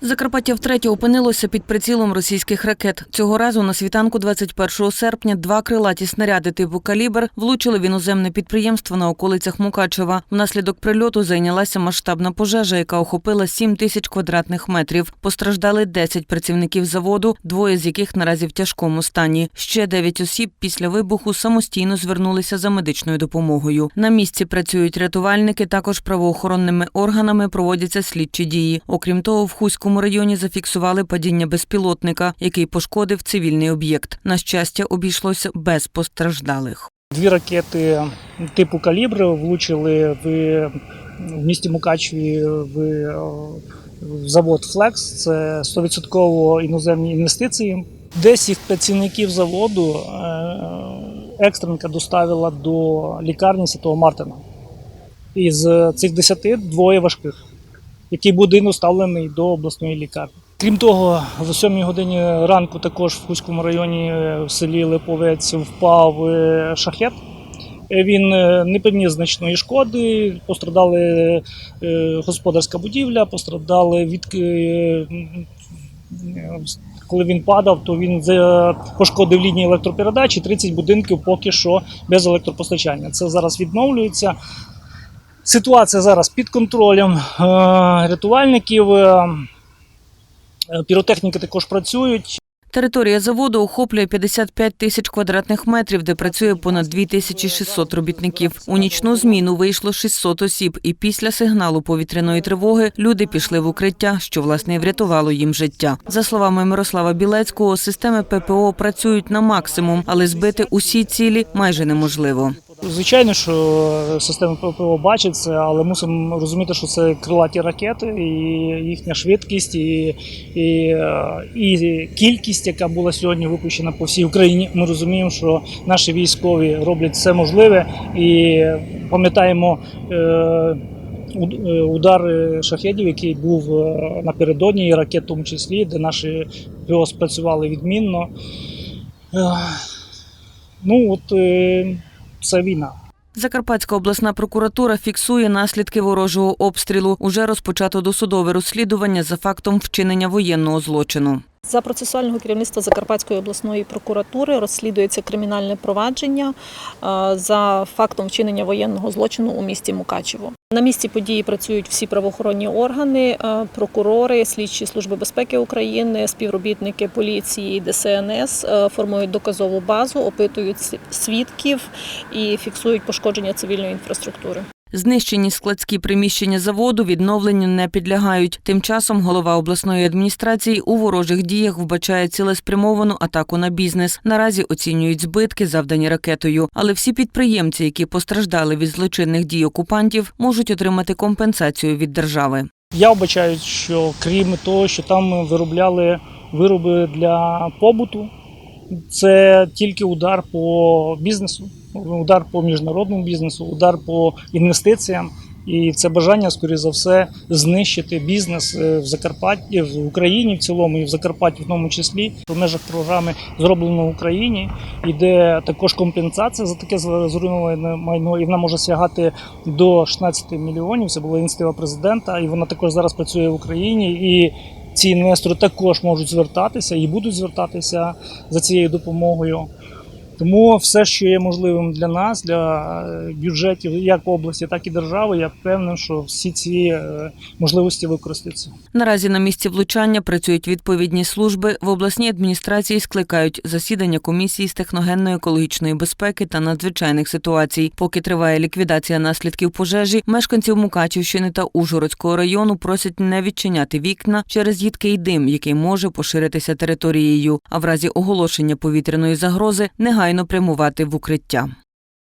Закарпаття втретє опинилося під прицілом російських ракет. Цього разу на світанку 21 серпня два крилаті снаряди типу «Калібр» влучили в іноземне підприємство на околицях Мукачева. Внаслідок прильоту зайнялася масштабна пожежа, яка охопила 7 тисяч квадратних метрів. Постраждали 10 працівників заводу, двоє з яких наразі в тяжкому стані. Ще 9 осіб після вибуху самостійно звернулися за медичною допомогою. На місці працюють рятувальники, також правоохоронними органами проводяться слідчі дії. Окрім того, в Хуському районі зафіксували падіння безпілотника, який пошкодив цивільний об'єкт. На щастя, обійшлося без постраждалих. Дві ракети типу калібр влучили в, в місті Мукачеві в, в завод Флекс. Це 100% іноземні інвестиції. Десять працівників заводу е, екстренка доставила до лікарні Святого Мартина. Із цих десяти двоє важких, який буде доставлений до обласної лікарні. Крім того, в 7 годині ранку також в Хуському районі е, в селі Липовець впав е, шахет. Е, Він не приніс значної шкоди, пострадали господарська будівля, пострадали від коли він падав, то він пошкодив лінії електропередачі, 30 будинків поки що без електропостачання. Це зараз відновлюється. Ситуація зараз під контролем е, рятувальників. е, Піротехніки також працюють. Територія заводу охоплює 55 тисяч квадратних метрів, де працює понад 2600 робітників. У нічну зміну вийшло 600 осіб, і після сигналу повітряної тривоги люди пішли в укриття, що власне і врятувало їм життя. За словами Мирослава Білецького, системи ППО працюють на максимум, але збити усі цілі майже неможливо. Звичайно, що система ППО бачить це, але мусимо розуміти, що це крилаті ракети, і їхня швидкість, і, і, і кількість, яка була сьогодні випущена по всій Україні. Ми розуміємо, що наші військові роблять все можливе і пам'ятаємо. Е, е, Удар шахедів, який був е, напередодні, і ракет в тому числі, де наші ПО спрацювали відмінно. Е, Ну, от це війна. Закарпатська обласна прокуратура фіксує наслідки ворожого обстрілу. Уже розпочато досудове розслідування за фактом вчинення воєнного злочину. За процесуального керівництва Закарпатської обласної прокуратури розслідується кримінальне провадження за фактом вчинення воєнного злочину у місті Мукачево. На місці події працюють всі правоохоронні органи, е, прокурори, слідчі служби безпеки України, співробітники поліції, ДСНС е, формують доказову базу, опитують свідків і фіксують пошкодження цивільної інфраструктури. Знищені складські приміщення заводу відновленню не підлягають. Тим часом голова обласної адміністрації у ворожих діях вбачає цілеспрямовану атаку на бізнес. Наразі оцінюють збитки, завдані ракетою. Але всі підприємці, які постраждали від злочинних дій окупантів, можуть отримати компенсацію від держави. Я вбачаю, що крім того, що там виробляли вироби для побуту, це тільки удар по бізнесу, удар по міжнародному бізнесу, удар по інвестиціям. І це бажання, скоріше за все, знищити бізнес е, в Закарпатті, в Україні в цілому і в Закарпатті в тому числі. В межах програми зроблено в Україні йде також компенсація за таке зруйноване майно, і вона може сягати до 16 мільйонів. Це була ініціатива президента, і вона також зараз працює в Україні. І ці інвестори також можуть звертатися і будуть звертатися за цією допомогою. Тому все, що є можливим для нас, для е, бюджетів як області, так і держави, я впевнений, що всі ці е, можливості використаються. Наразі на місці влучання працюють відповідні служби. В обласній адміністрації скликають засідання комісії з техногенної екологічної безпеки та надзвичайних ситуацій. Поки триває ліквідація наслідків пожежі, мешканців Мукачівщини та Ужгородського району просять не відчиняти вікна через їдкий дим, який може поширитися територією. А в разі оголошення повітряної загрози негайно прямувати в укриття.